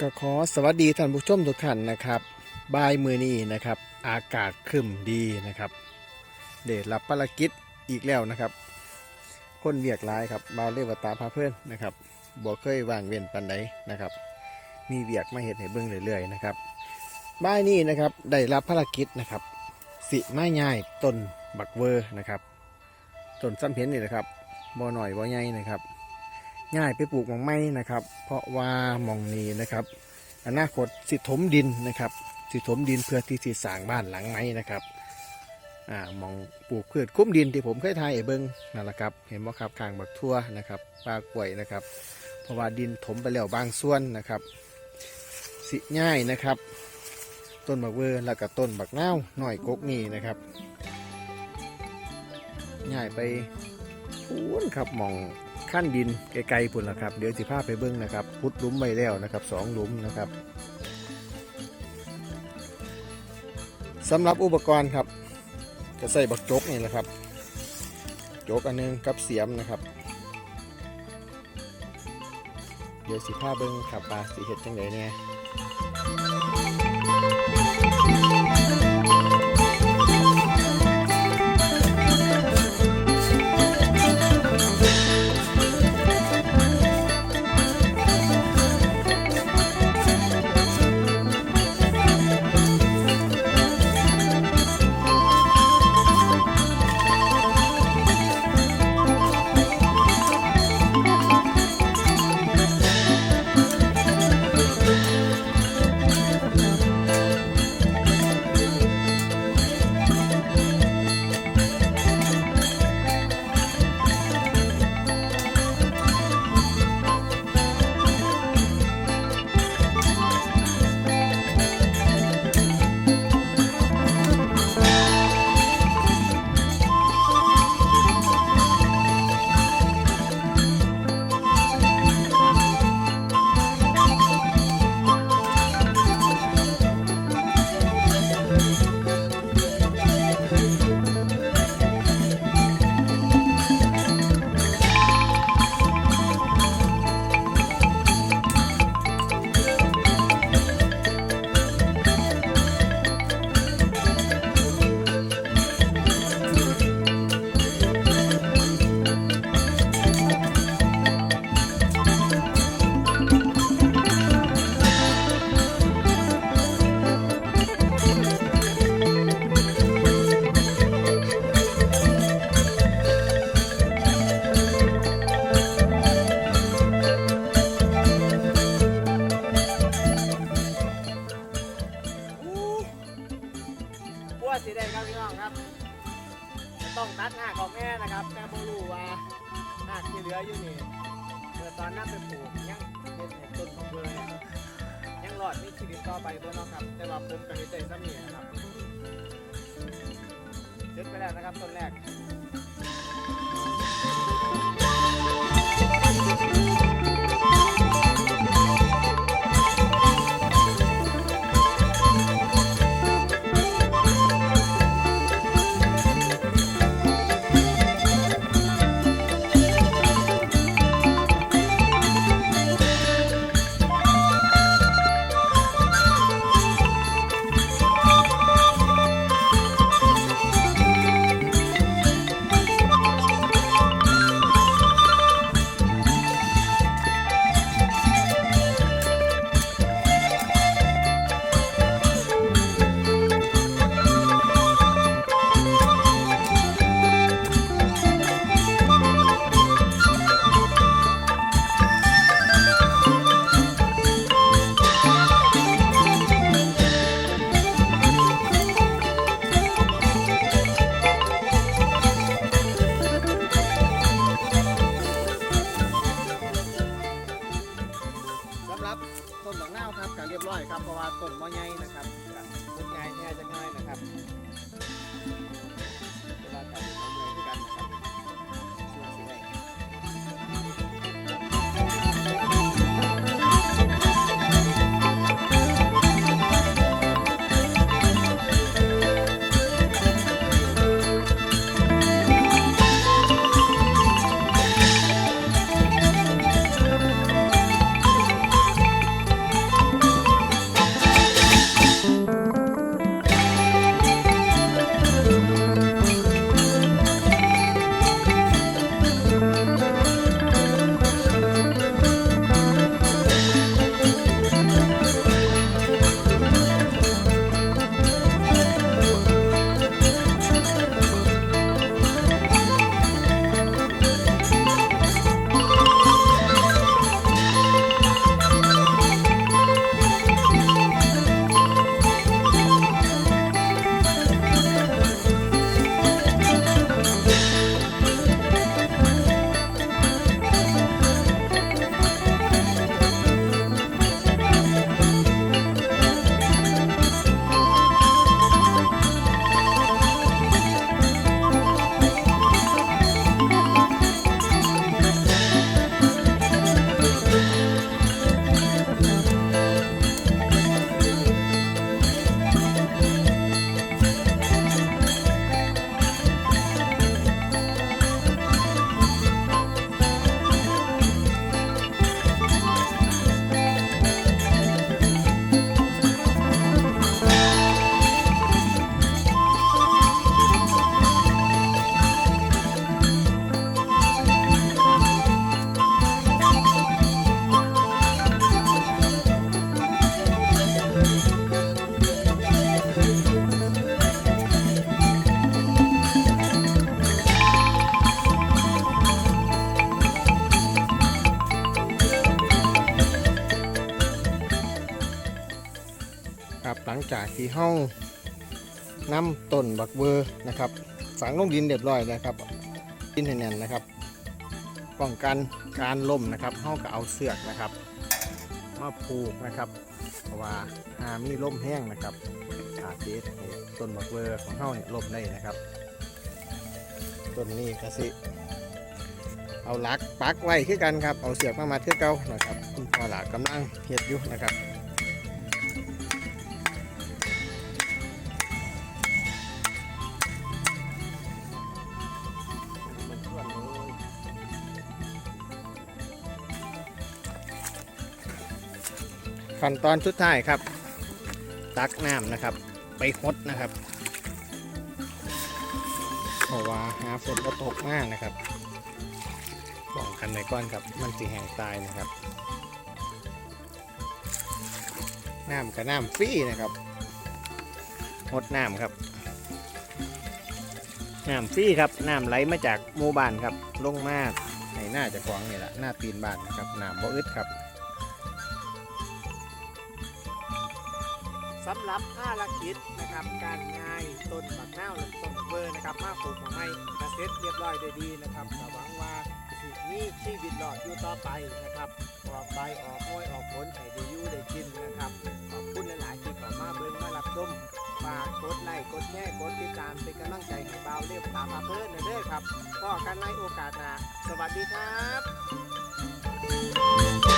ก็ขอสวัสดีท่านผู้ชมทุกท่านนะครับบ่ายมือนี้นะครับ อากาศครึมดีนะครับเดชรับภารกิจอีกแล้วนะครับ คนเวียกร้ายครับมาเรียกว่าตาพาเพื่อนนะครับบ่เคยว่างเว้นปันใดนะครับ มีเวียกมาเห็นให้เบิ่งเรื่อยๆนะครับบ่ายนี้นะครับได้รับภารกิจนะครับ สิไม้ง่ายต้นบักเวอร์นะครับต้นซ้ำเห็นนี่นะครับบ่หน่อยบ่ใหญ่นะครับ ง่ายไปปลูกหมองไม้นะครับ เพราะว่าหมองนี้นะครับ อนาคตสิถมดินนะครับสิถมดินเพื่อที่จะสร้างบ้านหลังไม้นะครับอ่ามองปลูกพืชคุ้มดินที่ผมเคยทายไอ้เบิ้งนั่นแหละครับเห็นว่าครับข้างบักทั่วนะครับปลากล้วยนะครับ เพราะว่าดินถมไปแล้วบางส่วนนะครับ สิง่ายนะครับ ต้นบักเวอร์แล้วก็ต้นบักนาวหน่อยกกนี่นะครับง่ายไปพูนครับหมอง ขั้นดินไกลๆพุ่นละครับ เดี๋ยวสิพาไปเบิ้งนะครับพุดลุมไว้แล้วนะครับสองลุมนะครับสำหรับอุปกรณ์ครับจะใส่บักจกนี่แหละครับจกอันหนึงกับเสียมนะครับ เดี๋ยวสิพาเบิ้งครับปลาสีเห็ดจังไดเนี่ย ยังเป็นเห็ดต้นของเบอร์เนี่ยยังรอดมีชีวิตต่อไปบ่เนาะครับ แต่ว่าผมก็เห็นใจซ้ำนี่นะครับเสร็จไปแล้วนะครับต้นแรก จากที่เฮานํต้นบักเบอร์นะครับฝังลงดินเรียบร้อยนะครับดินให้แน่นนะครับป้องกันการล่มนะครับเฮาก็เอาเสือกนะครับมาผูกนะครับ เพราะว่าหามีล่มแห้งนะครับอาจจะเฮ็ดให้ต้นบักเบอร์ของเฮาเนี่ยล่มได้นะครับต้นนี้กสิเอาหลักปักไว้คือกันครับ เอาเสือกมามัดคือเก่านะครับ คุณพ่อหลักกำลังเฮ็ดอยู่นะครับ ขั้นตอนสุดท้ายครับ ตักน้ำนะครับ ไปหดนะครับเพราะว่าหาฝนก็ตกมากนะครับป้องกันไว้ก่อนครับ มันสิแห้งตายนะครับ น้ำกับน้ำฟรีนะครับหดน้ำครับน้ำฟรีครับน้ำไหลมาจากหมู่บ้านครับลงมาในหน้าจะขวางนี่แหละหน้าตีนบ้านนะครับน้ำบ่อึดครับ สำหรับภารกิจนะครับการง่ายต้นบักนาวหรือต้นเบอร์นะครับมาปลูกของไม้กระเซ็ตเรียบร้อยด้ดีนะครับก็หวังว่าสิมีชีวิตรอดอยู่ต่อไปนะครับออกใบออกห้อยออกผลให้ได้อยู่ได้กินนะครับขอบคุณหลายๆที่ข้ามาเบิ่งมารับชมฝากกดไลค์กดแชร์กดติดตามเป็นกำลังใจให้เบาเรียบตามมาเพิ่นเด้อครับพอกันในโอกาสหน้าสวัสดีครับ